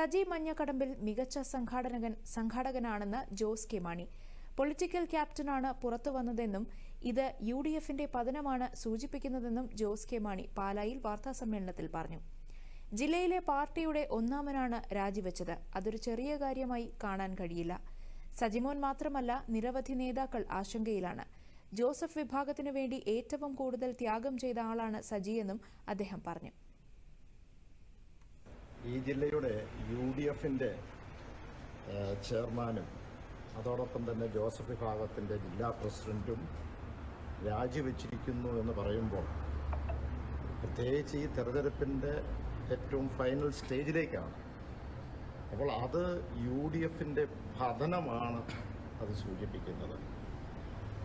സജി മഞ്ഞക്കടമ്പിൽ മികച്ച സംഘാടകൻ സംഘാടകനാണെന്ന് ജോസ് കെ മാണി. പൊളിറ്റിക്കൽ ക്യാപ്റ്റനാണ് പുറത്തു വന്നതെന്നും ഇത് യു ഡി എഫിന്റെ പതനമാണ് സൂചിപ്പിക്കുന്നതെന്നും ജോസ് കെ മാണി പാലായിൽ വാർത്താസമ്മേളനത്തിൽ പറഞ്ഞു. ജില്ലയിലെ പാർട്ടിയുടെ ഒന്നാമനാണ് രാജിവെച്ചത്. അതൊരു ചെറിയ കാര്യമായി കാണാൻ കഴിയില്ല. സജിമോൻ മാത്രമല്ല നിരവധി നേതാക്കൾ ആശങ്കയിലാണ്. ജോസഫ് വിഭാഗത്തിനു വേണ്ടി ഏറ്റവും കൂടുതൽ ത്യാഗം ചെയ്ത ആളാണ് സജിയെന്നും അദ്ദേഹം പറഞ്ഞു. ഈ ജില്ലയുടെ യു ഡി എഫിന്റെ ചെയർമാനും അതോടൊപ്പം തന്നെ ജോസഫ് വിഭാഗത്തിന്റെ ജില്ലാ പ്രസിഡന്റും രാജിവെച്ചിരിക്കുന്നു എന്ന് പറയുമ്പോൾ പ്രത്യേകിച്ച് ഈ തെരഞ്ഞെടുപ്പിന്റെ ഏറ്റവും ഫൈനൽ സ്റ്റേജിലേക്കാണ്. അപ്പോൾ അത് യു ഡി എഫിന്റെ പതനമാണ് അത് സൂചിപ്പിക്കുന്നത്.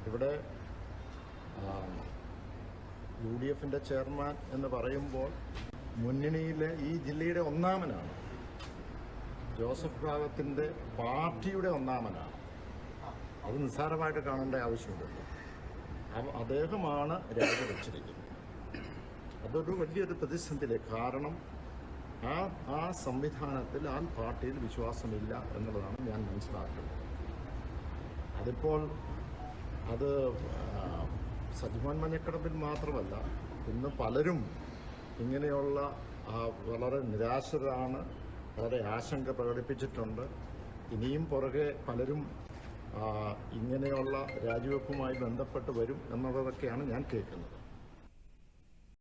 ഇവിടെ യു ഡി എഫിന്റെ ചെയർമാൻ എന്ന് പറയുമ്പോൾ മുന്നണിയിലെ ഈ ജില്ലയുടെ ഒന്നാമനാണ്. ജോസഫ് വിഭാഗത്തിന്റെ പാർട്ടിയുടെ ഒന്നാമനാണ്. അത് നിസ്സാരമായിട്ട് കാണേണ്ട ആവശ്യമുണ്ട് അപ്പം അദ്ദേഹമാണ് രാജിവെച്ചിരിക്കുന്നത്. അതൊരു വലിയൊരു പ്രതിസന്ധിയിലേക്ക് കാരണം. ആ ആ സംവിധാനത്തിൽ ആ പാർട്ടിയിൽ വിശ്വാസമില്ല എന്നുള്ളതാണ് ഞാൻ മനസ്സിലാക്കുന്നത്. അതിപ്പോൾ അത് സജിമാൻ മഞ്ഞക്കടമ്പിൽ മാത്രമല്ല ഇന്ന് പലരും ഇങ്ങനെയുള്ള വളരെ നിരാശരാണ് വളരെ ആശങ്ക പ്രകടിപ്പിച്ചിട്ടുണ്ട്. ഇനിയും പുറകെ പലരും ഇങ്ങനെയുള്ള രാജിവെപ്പുമായി ബന്ധപ്പെട്ട് വരും എന്നുള്ളതൊക്കെയാണ് ഞാൻ കേൾക്കുന്നത്.